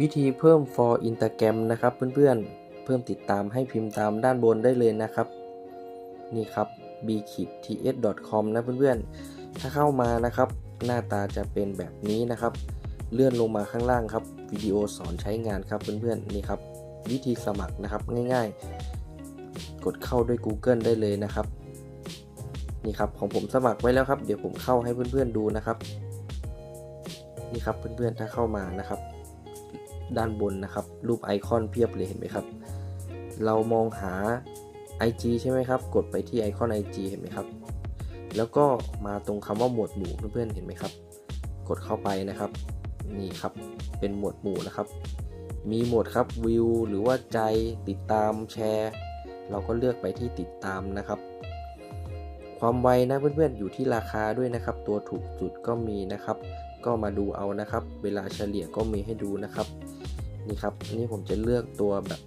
วิธีเพิ่ม for Instagram นะครับเพื่อนๆ เพิ่มติดตามให้พิมพ์ตามด้านบนได้เลยนะครับ นี่ครับ b k t s com นะเพื่อนๆ ถ้าเข้ามานะครับ หน้าตาจะเป็นแบบนี้นะครับ เลื่อนลงมาข้างล่างครับ วิดีโอสอนใช้งานครับเพื่อนๆ นี่ครับ วิธีสมัครนะครับง่ายๆ กดเข้าด้วย Google ได้เลยนะครับ นี่ครับของผมสมัครไว้แล้วครับ เดี๋ยวผมเข้าให้เพื่อนๆดูนะครับ นี่ครับเพื่อนๆ ถ้าเข้ามานะครับ ด้านบนนะครับ รูปไอคอนเพียบเลยเห็นไหมครับ เรามองหา IG ใช่ไหมครับ กดไปที่ไอคอน IG เห็นไหมครับ แล้วก็มาตรงคำว่าหมวดหมู่เพื่อนๆเห็นไหมครับ กดเข้าไปนะครับ นี่ครับ เป็นหมวดหมู่นะครับ มีหมวดครับวิวหรือว่าใจติดตามแชร์ เราก็เลือกไปที่ติดตามนะครับ ความไวนะเพื่อนๆอยู่ที่ราคาด้วยนะครับ ตัวถูกสุดก็มีนะครับ ก็มาดูเอานะครับ เวลาเฉลี่ยก็มีให้ดูนะครับนี่ครับนี่ผมจะเลือกตัวแบบ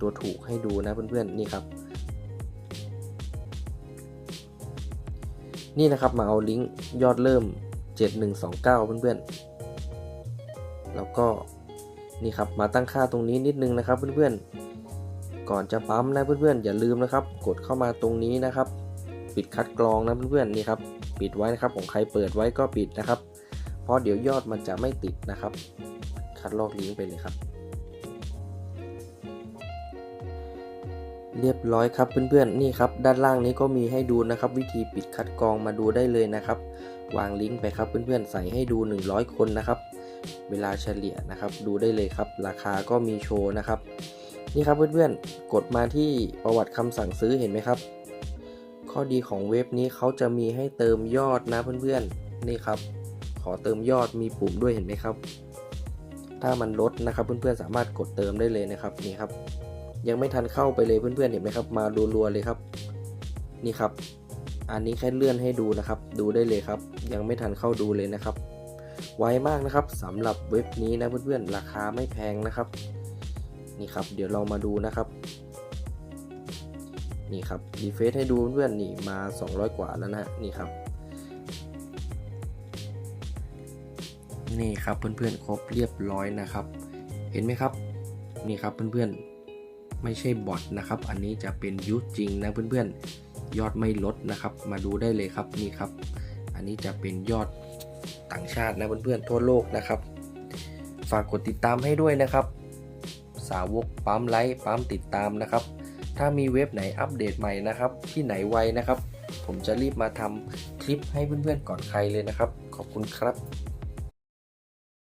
ตัวถูกให้ดูนะเพื่อนๆนี่ครับ นี่นะครับมาเอาลิงก์ยอดเริ่ม 7129 เพื่อนๆ แล้วก็นี่ครับมาตั้งค่าตรงนี้นิดนึงนะครับเพื่อนๆ ก่อนจะปั๊มนะเพื่อนๆอย่าลืมนะครับ กดเข้ามาตรงนี้นะครับ ปิดคัดกรองนะเพื่อนๆนี่ครับ ปิดไว้นะครับของใครเปิดไว้ก็ปิดนะครับ เพราะเดี๋ยวยอดมันจะไม่ติดนะครับ คัดลอกลิงก์ไปเลยครับ เรียบร้อยครับเพื่อนๆนี่ครับ ด้านล่างนี้ก็มีให้ดูนะครับ วิธีปิดคัดกรองมาดูได้เลยนะครับ วางลิงก์ไปครับเพื่อนๆใส่ให้ดู 100 คนนะครับ เวลาเฉลี่ยนะครับ ดูได้เลยครับ ราคาก็มีโชว์นะครับนี่ครับเพื่อนๆ กดมาที่ประวัติคำสั่งซื้อเห็นไหมครับ ข้อดีของเว็บนี้เขาจะมีให้เติมยอดนะเพื่อนๆ นี่ครับ อเติมยอดมีปุ่มด้วยเห็นไหมครับ ถ้ามันลดนะครับเพื่อนๆสามารถกดเติมได้เลยนะครับนี่ครับ ยังไม่ทันเข้าไปเลยเพื่อนๆเห็นไหมครับ มารัวๆเลยครับ นี่ครับ อันนี้แค่เลื่อนให้ดูนะครับ ดูได้เลยครับ ยังไม่ทันเข้าดูเลยนะครับ ไวมากนะครับสำหรับเว็บนี้นะเพื่อนๆราคาไม่แพงนะครับ นี่ครับ เดี๋ยวเรามาดูนะครับนี่ครับรีเฟซให้ดูเพื่อนๆนี่มา 200 กว่าแล้วนะนี่ครับ นี่ครับเพื่อนๆครบเรียบร้อยนะครับ เห็นไหมครับนี่ครับเพื่อนๆไม่ใช่บอทนะครับ อันนี้จะเป็นยูจริงนะเพื่อนๆยอดไม่ลดนะครับ มาดูได้เลยครับนี่ครับ อันนี้จะเป็นยอดต่างชาตินะเพื่อนๆทั่วโลกนะครับ ฝากกดติดตามให้ด้วยนะครับ สาวกปั๊มไลค์ปั๊มติดตามนะครับ ถ้ามีเว็บไหนอัปเดตใหม่นะครับ ที่ไหนไวนะครับ ผมจะรีบมาทำคลิปให้เพื่อนๆก่อนใครเลยนะครับ ขอบคุณครับ